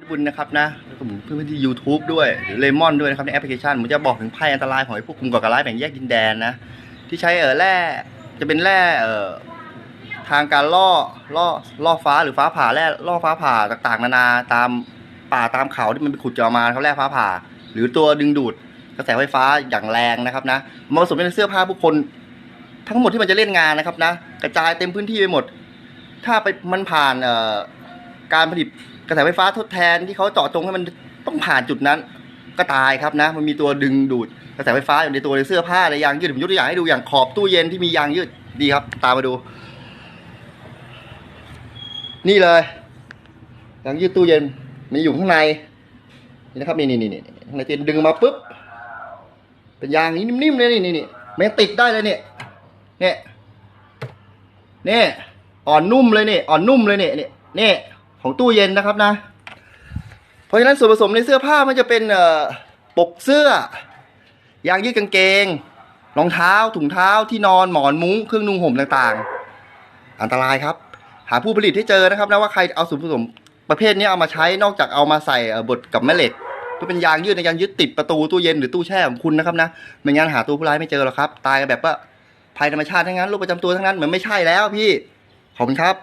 ญี่ปุ่นะครับนะแล้วก็เพื่อนๆที่ YouTube ด้วยหรือเลมอนด้วยนะครับในแอปพลิเคชันผมจะบอกถึงภัยอันตรายของไอ้พวกกลุ่มก่อการร้ายแบ่งแยกดินแดนนะที่ใช้เออแร่จะเป็นแร่เอ่อทางการล่อล่อล่อฟ้าหรือฟ้าผ่าแร่ล่อฟ้าผ่าต่างๆ นานาตามป่าตามเขาที่มันไปขุดเจาะมาเขาแร่ฟ้าผ่า หรือตัวดึงดูดกระแสไฟฟ้าอย่างแรงนะครับนะมาผสมในเสื้อผ้าผู้คน ทั้งหมดที่มันจะเล่นงานนะครับนะกระจายเต็มพื้นที่ไปหมด ถ้าไปมันผ่านเอ่อการผลิต กระแสไฟฟ้าทดแทนที่เขาเจาะจงให้มันต้องผ่านจุดนั้น ก็ตายครับนะ มันมีตัวดึงดูดกระแสไฟฟ้าอยู่ในตัวในเสื้อผ้าในยางยืดผมยกตัวอย่างให้ดูอย่างขอบตู้เย็นที่มียางยืดดีครับ ตามมาดู นี่เลยยางยืดตู้เย็นมันอยู่ข้างในนี่นะครับนี่นี่นี่ข้างในตู้เย็นดึงมาปุ๊บเป็นยางนี้นิ่มๆเลยนี่นี่นี่ไม่ติดได้เลยเนี่ยเนี่ยเนี่ยอ่อนนุ่มเลยเนี่ยอ่อนนุ่มเลยเนี่ยเนี่ยเนี่ย ของตู้เย็นนะครับนะ เพราะฉะนั้นส่วนผสมในเสื้อผ้ามันจะเป็นเอ่อปกเสื้อยางยืดกางเกงรองเท้าถุงเท้าที่นอนหมอนมุ้งเครื่องนุ่งห่มต่างๆ อันตรายครับ หาผู้ผลิตให้เจอนะครับนะว่าใครเอาส่วนผสมประเภทนี้เอามาใช้นอกจากเอามาใส่บดกับแม่เหล็กเพื่อเป็นยางยืดในการยึดติดประตูตู้เย็นหรือตู้แช่ของคุณนะครับนะไม่งั้นหาตัวผู้ร้ายไม่เจอหรอกครับ ตายแบบว่าภัยธรรมชาติทั้งนั้นโรคประจำตัวทั้งนั้นเหมือนไม่ใช่แล้วพี่ขอบคุณครับ